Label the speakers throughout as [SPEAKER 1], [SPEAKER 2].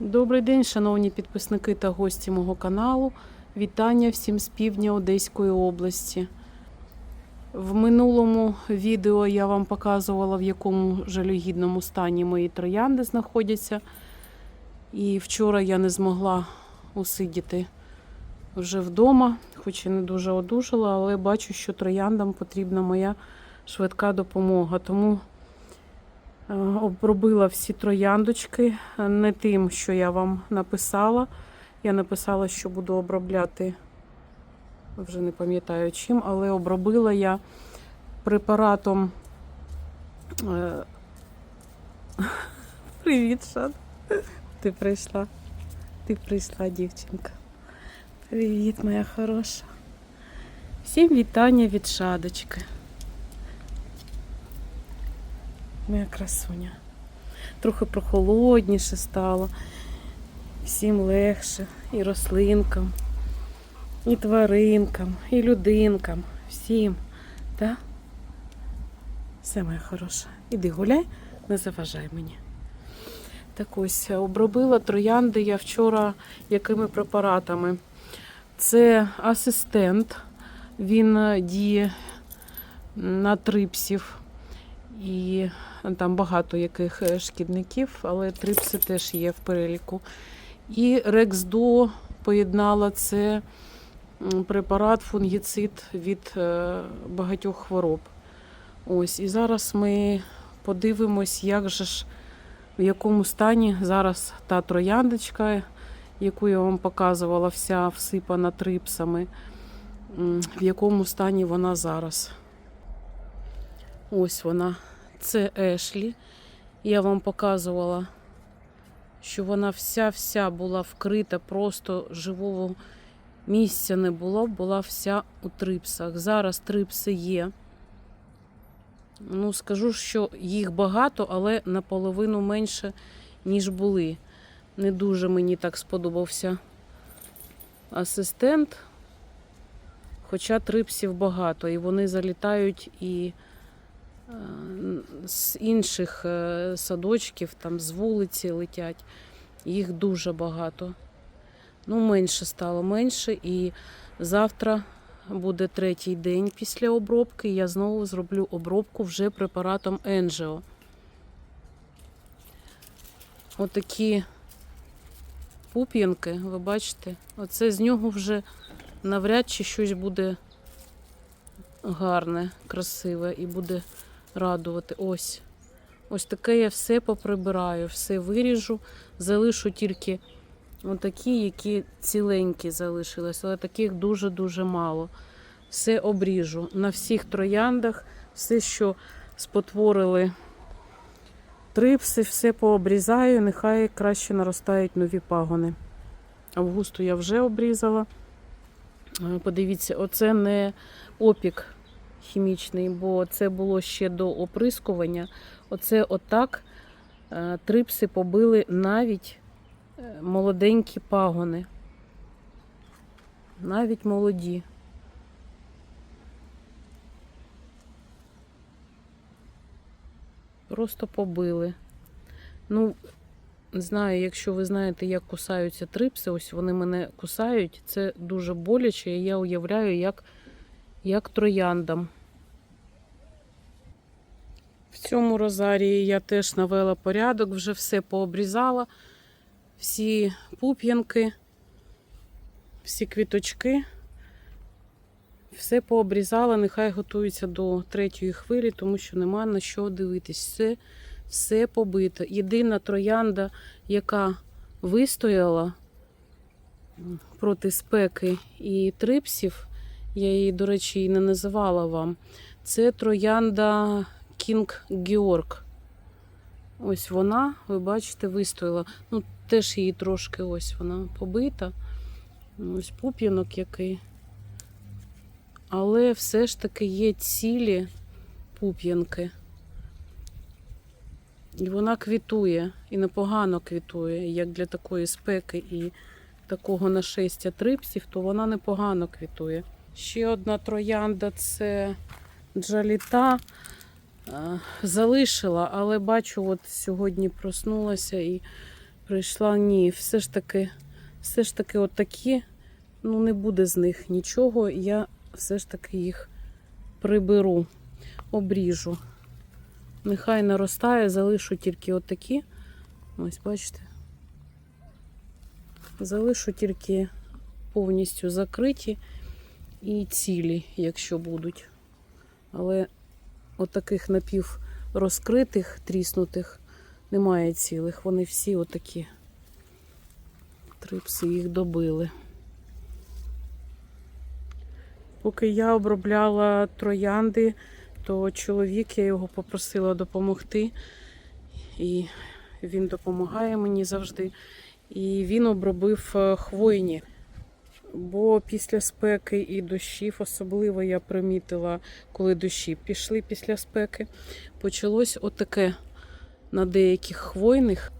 [SPEAKER 1] Добрий день, шановні підписники та гості мого каналу. Вітання всім з півдня Одеської області. В минулому відео я вам показувала, в якому жалюгідному стані мої троянди знаходяться. І вчора я не змогла усидіти вже вдома, хоч і не дуже одужала, але бачу, що трояндам потрібна моя швидка допомога. Тому обробила всі трояндочки е, не тим, що я вам написала. Я написала, що буду обробляти, вже не пам'ятаю чим, але обробила я препаратом. е, Привіт, Шад. Ти прийшла. Ти прийшла, дівчинка. Привіт, моя хороша. Всім вітання від шадочки. Моя красуня. Трохи прохолодніше стало. Всім легше. І рослинкам, і тваринкам, і людинкам. Всім. Так? Все моя хороша. Іди гуляй, не заважай мені. Так ось, обробила троянди я вчора якими препаратами. Це асистент, він е, діє на трипсів. І там багато яких е, шкідників, але трипси теж є в переліку. І Рексдо поєднала це препарат, фунгіцид від е, багатьох хвороб. Ось, і зараз ми подивимось, як же ж, в якому стані зараз та трояндочка, яку я вам показувала, вся всипана трипсами, в якому стані вона зараз. Ось вона. Це Ешлі. Я вам показувала, що вона вся-вся була вкрита, просто живого місця не було, була вся у трипсах. Зараз трипси є. Ну, скажу, що їх багато, але наполовину менше, ніж були. Не дуже мені так сподобався асистент. Хоча трипсів багато, і вони залітають і з інших е, садочків, там з вулиці летять. Їх дуже багато. Ну, менше стало менше. І завтра буде третій день після обробки. Я знову зроблю обробку вже препаратом Енджео. Отакі пуп'янки, ви бачите, оце з нього вже навряд чи щось буде гарне, красиве і буде радувати. Ось. Ось таке я все поприбираю, все виріжу, залишу тільки отакі, які ціленькі залишились, але таких дуже-дуже мало. Все обріжу. На всіх трояндах, все, що спотворили трипси, все пообрізаю, нехай краще наростають нові пагони. Августу я вже обрізала. Е, Подивіться, оце не опік хімічний, бо це було ще до оприскування. Оце отак е, трипси побили навіть е, молоденькі пагони. Навіть молоді. Просто побили. Ну, не знаю, якщо ви знаєте, як кусаються трипси, ось вони мене кусають, це дуже боляче, і я уявляю, як, як трояндам. В цьому розарії я теж навела порядок, вже все пообрізала, всі пуп'янки, всі квіточки. Все пообрізала, нехай готується до третьої хвилі, тому що нема на що дивитись. Все, все побито. Єдина троянда, яка вистояла проти спеки і трипсів, я її, до речі, і не називала вам. Це троянда Кінг Георг. Ось вона, ви бачите, вистояла. Ну, теж її трошки ось вона побита. Ось пуп'янок який. Але все ж таки є цілі пуп'янки. І вона квітує, і непогано квітує, як для такої спеки і такого нашестя трипсів, то вона непогано квітує. Ще одна троянда це джаліта. Залишила, але бачу, от сьогодні проснулася і прийшла. Ні, все ж таки, все ж таки, от такі, ну не буде з них нічого. Я все ж таки їх приберу, обріжу. Нехай наростає, залишу тільки отакі. Ось, бачите. Залишу тільки повністю закриті і цілі, якщо будуть. Але отаких напів розкритих, тріснутих немає цілих. Вони всі отакі. Трипси їх добили. Поки я обробляла троянди, то чоловік, я його попросила допомогти. І він допомагає мені завжди. І він обробив е, хвойні. Бо після спеки і дощів, особливо я примітила, коли дощі пішли після спеки, почалось отаке на деяких хвойних.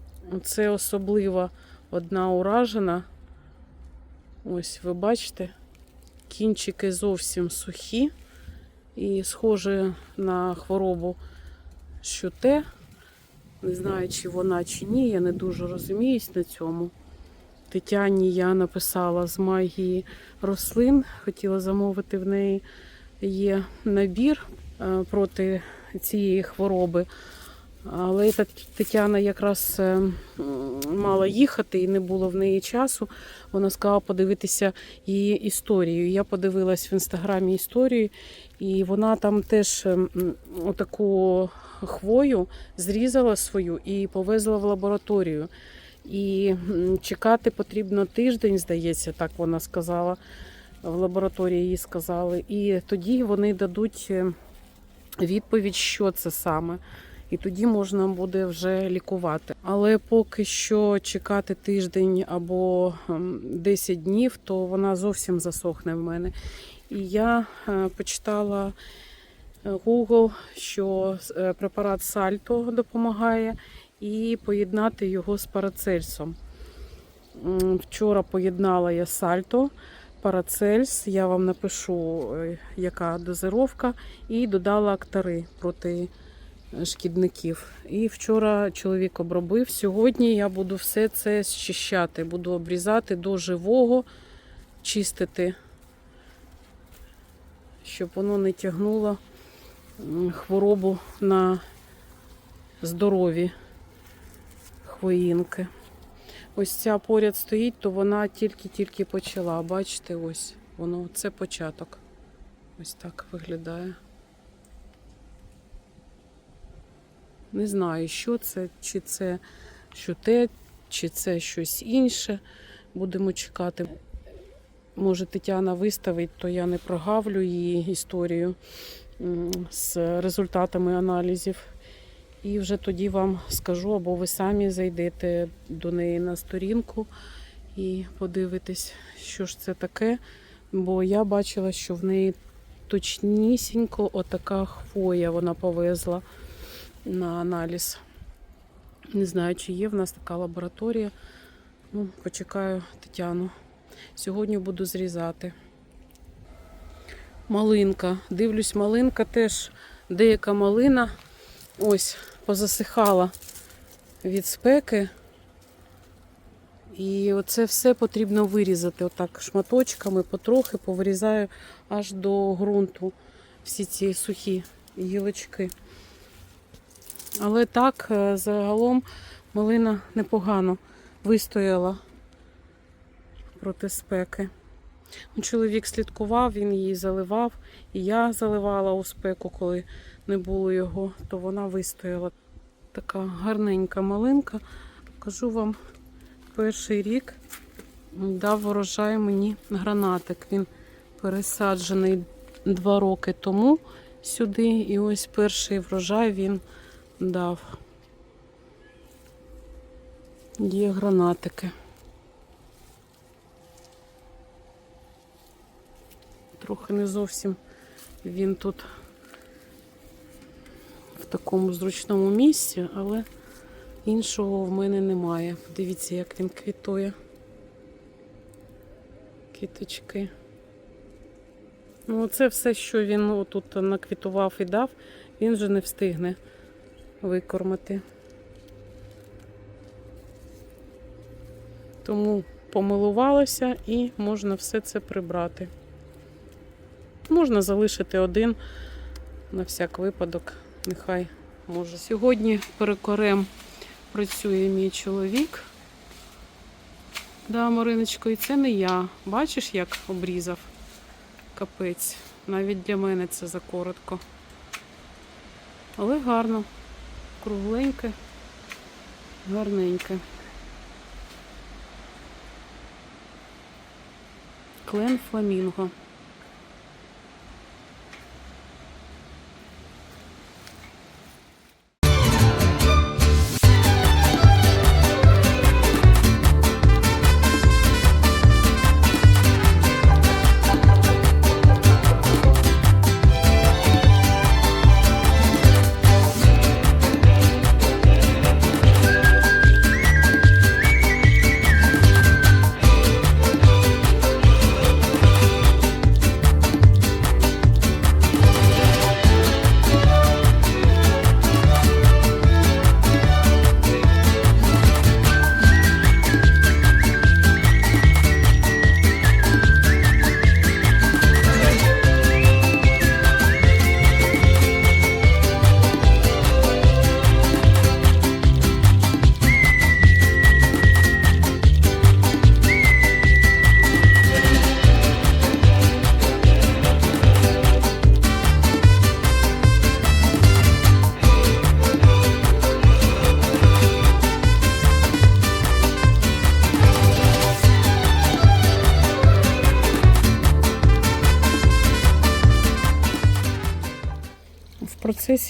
[SPEAKER 1] Це особливо одна уражена. Ось ви бачите, кінчики зовсім сухі і схоже на хворобу щоте. Не знаю, чи вона, чи ні, я не дуже розуміюсь на цьому. Тетяні я написала з магії рослин. Хотіла замовити в неї є набір е, проти цієї хвороби. Але Тетяна якраз е, мала їхати і не було в неї часу. Вона сказала подивитися її історію. Я подивилась в інстаграмі історію, і вона там теж е, отаку хвою зрізала свою і повезла в лабораторію. І чекати потрібно тиждень, здається, так вона сказала. В лабораторії їй сказали. І тоді вони дадуть е, відповідь, що це саме. І тоді можна буде вже лікувати. Але поки що чекати тиждень або ем, 10 днів, то вона зовсім засохне в мене. І я е, почитала е, Google, що препарат Сальто допомагає, і поєднати його з парацельсом. Вчора поєднала я сальто, парацельс. Я вам напишу, е, яка дозировка, і додала актари проти е, шкідників. І вчора чоловік обробив. Сьогодні я буду все це зчищати, буду обрізати до живого, чистити, щоб воно не тягнуло хворобу на здорові хвоїнки. Ось ця поряд стоїть, то вона тільки-тільки почала. Бачите, ось воно, це початок. Ось так виглядає. Не знаю, що це, чи це що те, чи це щось інше. Будемо чекати. Може, Тетяна виставить, то я не прогавлю її історію з результатами аналізів. І вже тоді вам скажу, або ви самі зайдете до неї на сторінку і подивитесь, що ж це таке. Бо я бачила, що в неї точнісінько отака хвоя вона повезла на аналіз. Не знаю, чи є в нас така лабораторія. Ну, почекаю Тетяну. Сьогодні буду зрізати. Малинка. Дивлюсь, малинка теж деяка малина. Ось, позасихала від спеки. І оце все потрібно вирізати отак шматочками, потрохи повирізаю аж до ґрунту всі ці сухі гілочки. Але так, е, загалом малина непогано вистояла проти спеки. Ну, Чоловік слідкував, він її заливав, і я заливала у спеку, коли не було його, то вона вистояла. Така гарненька малинка. Кажу вам, перший рік дав урожай мені гранатик. Він пересаджений два роки тому сюди. І ось перший врожай він дав. Є гранатики. Трохи не зовсім він тут такому зручному місці, але іншого в мене немає. Дивіться, як він квітує. Квіточки. Ну, це все, що він тут наквітував і дав, він вже не встигне викормити. Тому помилувалася і можна все це прибрати. Можна залишити один на всяк випадок. Нехай може. Сьогодні перекорем працює мій чоловік. Да, Мариночко, і це не я. Бачиш, як обрізав капець. Навіть для мене це закоротко. Але гарно. Кругленьке, гарненьке. Клен фламінго.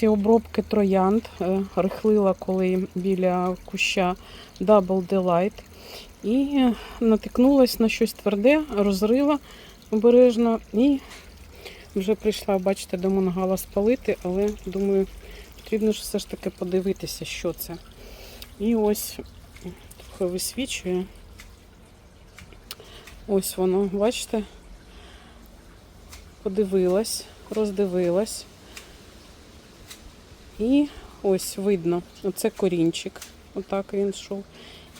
[SPEAKER 1] Процесі обробки троянд е, рихлила коли біля куща Double Delight і натикнулась на щось тверде, розрила обережно і вже прийшла, бачите, до мангала спалити, але думаю, потрібно ж все ж таки подивитися, що це. І ось трохи висвічує. Ось воно, бачите? Подивилась, роздивилась. І ось видно, оце корінчик. Отак він йшов.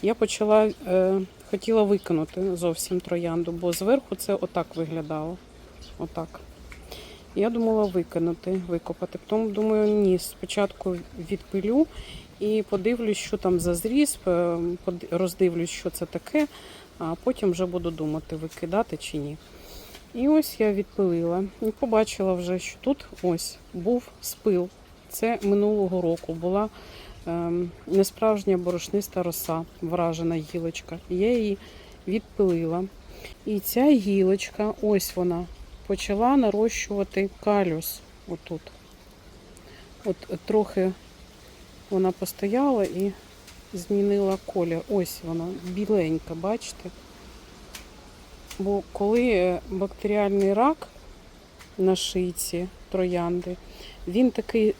[SPEAKER 1] Я почала, е, хотіла викинути зовсім троянду, бо зверху це отак виглядало. Отак. Я думала викинути, викопати. Потім думаю, ні, спочатку відпилю і подивлюсь, що там за зріз, е, роздивлюсь, що це таке, а потім вже буду думати, викидати чи ні. І ось я відпилила і побачила вже, що тут ось був спил. Це минулого року була ем, несправжня борошниста роса, вражена гілочка. Я її відпилила. І ця гілочка, ось вона, почала нарощувати калюс отут. От трохи вона постояла і змінила колір. Ось вона, біленька, бачите? Бо коли е, бактеріальний рак на шийці троянди, він такий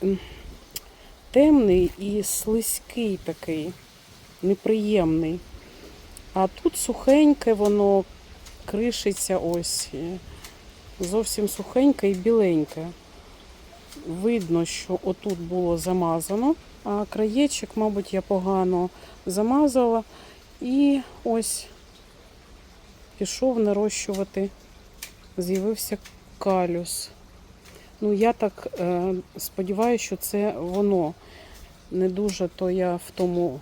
[SPEAKER 1] темний і слизький такий, неприємний. А тут сухеньке воно кришиться ось. е, Зовсім сухеньке і біленьке. Видно, що отут було замазано, а краєчок, мабуть, я погано замазала. І ось пішов нарощувати, з'явився калюс. Ну, я так е, сподіваюся, що це воно. Не дуже то я в тому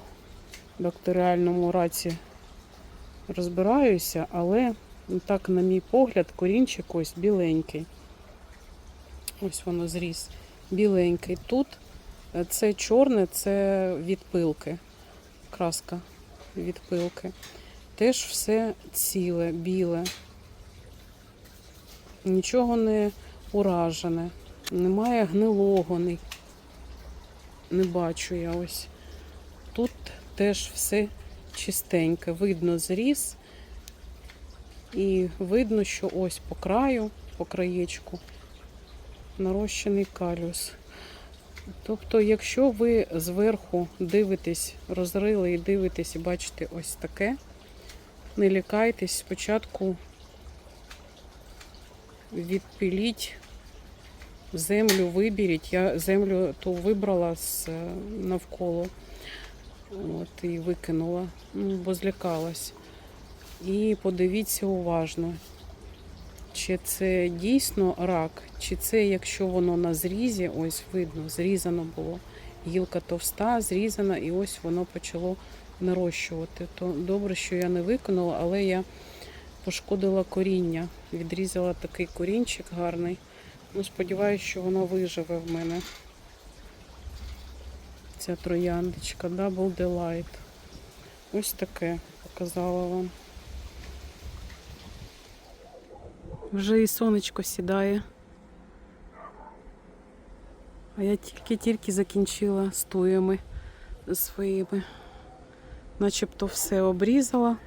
[SPEAKER 1] бактеріальному раці розбираюся, але ну, так, на мій погляд, корінчик ось біленький. Ось воно зріс. Біленький. Тут це чорне, це від пилки. Краска від пилки. Теж все ціле, біле. Нічого не уражене. Немає гнилого, не, не бачу я ось. Тут теж все чистеньке. Видно зріз. І видно, що ось по краю, по краєчку, нарощений калюс. Тобто, якщо ви зверху дивитесь, розрили і дивитесь, і бачите ось таке, не лякайтесь, спочатку відпиліть землю, виберіть. Я землю ту вибрала з е, навколо от, і викинула, ну, бо злякалась. І подивіться уважно, чи це дійсно рак, чи це, якщо воно на зрізі, ось видно, зрізано було. Гілка товста, зрізана, і ось воно почало нарощувати. То добре, що я не виконала, але я пошкодила коріння. Відрізала такий корінчик гарний. Ну, сподіваюся, що воно виживе в мене. Ця трояндочка Double Delight. Ось таке показала вам. Вже і сонечко сідає. А я тільки-тільки закінчила з туями своїми. Начебто все обрізала.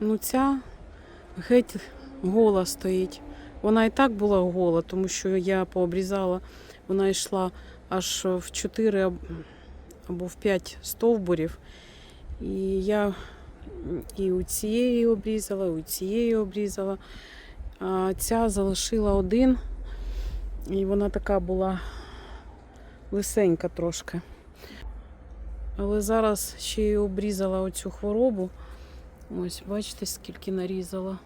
[SPEAKER 1] Ну, ця геть гола стоїть. Вона і так була гола, тому що я пообрізала, вона йшла аж в 4 або в 5 стовбурів. І я і у цієї обрізала, і у цієї обрізала. А ця залишила один. І вона така була лисенька трошки. Але зараз ще й обрізала оцю хворобу. Ось, бачите, скільки нарізала.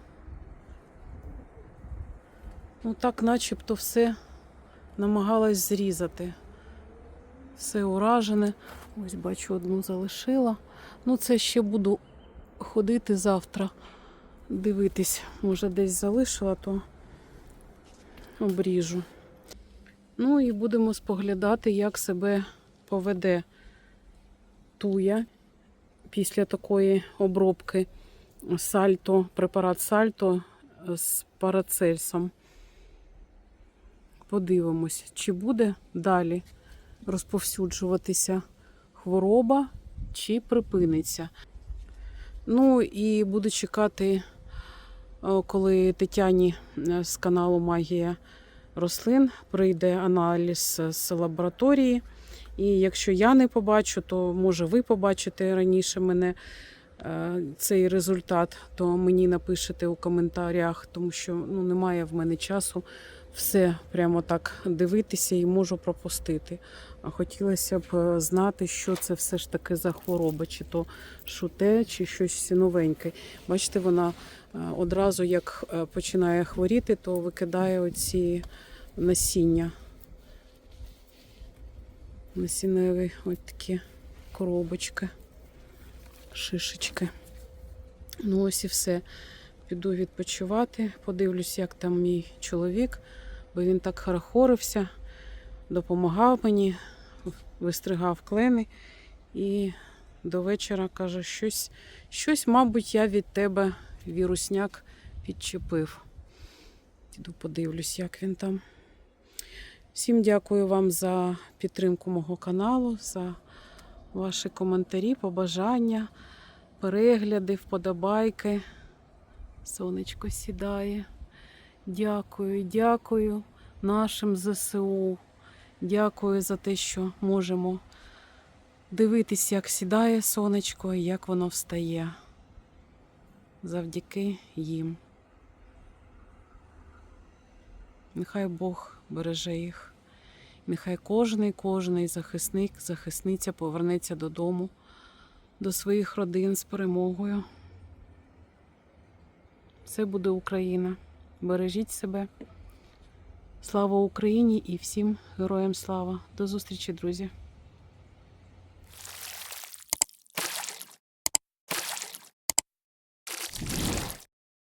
[SPEAKER 1] Ну так, начебто, все намагалась зрізати. Все уражене. Ось бачу, одну залишила. Ну, це ще буду ходити завтра, дивитись. Може, десь залишила, то обріжу. Ну і будемо споглядати, як себе поведе туя після такої обробки сальто, препарат сальто з парацельсом. Подивимось, чи буде далі розповсюджуватися хвороба, чи припиниться. Ну і буду чекати, е, коли Тетяні е, з каналу Магія рослин прийде аналіз з лабораторії. І якщо я не побачу, то може ви побачите раніше мене е, цей результат, то мені напишете у коментарях, тому що ну, немає в мене часу все прямо так дивитися і можу пропустити. А хотілося б е, знати, що це все ж таки за хвороба, чи то шуте, чи щось новеньке. Бачите, вона е, одразу як починає хворіти, то викидає оці насіння. Насінневі ось такі коробочки, шишечки. Ну, ось і все. Піду відпочивати, подивлюсь, як там мій чоловік, бо він так хорохорився, допомагав мені, вистригав клени і до вечора каже, щось, щось, мабуть, я від тебе вірусняк підчепив. Піду подивлюсь, як він там. Всім дякую вам за підтримку мого каналу, за ваші коментарі, побажання, перегляди, вподобайки. Сонечко сідає. Дякую, дякую нашим ЗСУ. Дякую за те, що можемо дивитися, як сідає сонечко і як воно встає. Завдяки їм. Нехай Бог береже їх. Нехай кожний, кожний захисник, захисниця повернеться додому, до своїх родин з перемогою. Це буде Україна. Бережіть себе. Слава Україні і всім героям слава. До зустрічі, друзі!